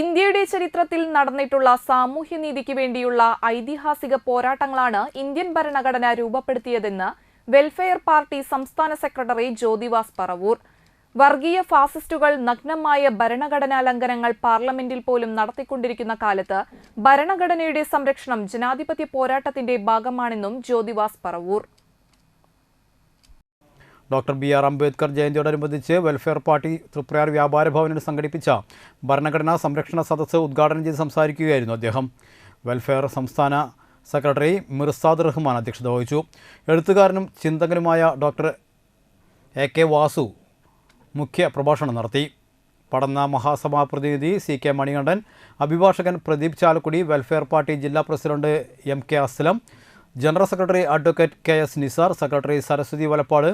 ഇന്ത്യയുടെ ചരിത്രത്തിൽ നടന്നിട്ടുള്ള സാമൂഹ്യനീതിക്ക് വേണ്ടിയുള്ള ഐതിഹാസിക പോരാട്ടങ്ങളാണ് ഇന്ത്യൻ ഭരണഘടന രൂപപ്പെടുത്തിയതെന്ന് വെൽഫെയർ പാർട്ടി സംസ്ഥാന സെക്രട്ടറി ജ്യോതിവാസ് പറവൂർ. വർഗീയ ഫാസിസ്റ്റുകൾ നഗ്നമായ ഭരണഘടനാ ലംഘനങ്ങൾ പാർലമെന്റിൽ പോലും നടത്തിക്കൊണ്ടിരിക്കുന്ന കാലത്ത് ഭരണഘടനയുടെ സംരക്ഷണം ജനാധിപത്യ പോരാട്ടത്തിന്റെ ഭാഗമാണെന്നും Jyothivas Paravur. Doctor B R Ambedkar ജയന്തിയോടനുബന്ധിച്ച് welfare party Triprayar വ്യാപാര ഭവനിൽ സംഘടിപ്പിച്ച ഭരണഘടനാ സംരക്ഷണ സദസ്സ് ഉദ്ഘാടനം ചെയ്ത് സംസാരിക്കുകയായിരുന്നു അദ്ദേഹം. വെൽഫെയർ സംസ്ഥാന സെക്രട്ടറി മിർസാദ് റഹ്മാൻ അധ്യക്ഷത വഹിച്ചു. എഴുത്തുകാരനും ചിന്തകനുമായ ഡോക്ടർ എ കെ വാസു മുഖ്യ പ്രഭാഷണം നടത്തി. പടന്ന മഹാസഭാ പ്രതിനിധി സി കെ മണികണ്ഠൻ അഭിഭാഷകൻ പ്രദീപ് ചാലക്കുടി വെൽഫെയർ പാർട്ടി ജില്ലാ president M K Aslam general secretary advocate K S Nisar secretary Saraswathi Valappad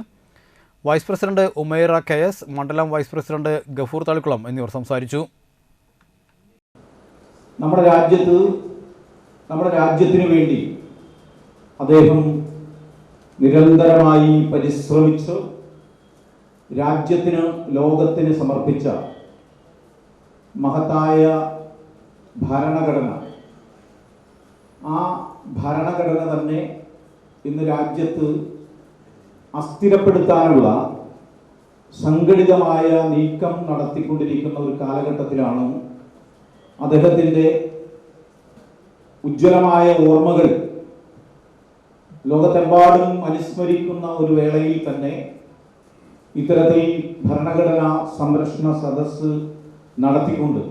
vice president Umaira K S മണ്ഡലം വൈസ് പ്രസിഡന്റ് ഗഫൂർ തളിക്കുളം എന്നിവർ സംസാരിച്ചു. നമ്മുടെ രാജ്യത്ത് നമ്മുടെ രാജ്യത്തിന് വേണ്ടി അദ്ദേഹം നിരന്തരമായി പരിശ്രമിച്ച് രാജ്യത്തിന് ലോകത്തിന് സമർപ്പിച്ച മഹത്തായ ഭരണഘടന. ആ ഭരണഘടന തന്നെ ഇന്ന് രാജ്യത്ത് അസ്ഥിരപ്പെടുത്താനുള്ള സംഘടിതമായ നീക്കം നടത്തിക്കൊണ്ടിരിക്കുന്ന ഒരു കാലഘട്ടത്തിലാണ് അദ്ദേഹത്തിന്റെ ഉജ്ജ്വലമായ ഓർമ്മകൾ ലോകത്തെമ്പാടും അനുസ്മരിക്കുന്ന ഒരു വേളയിൽ തന്നെ ഇത്തരത്തിൽ ഭരണഘടനാ സംരക്ഷണ സദസ്സ് നടത്തിക്കൊണ്ട്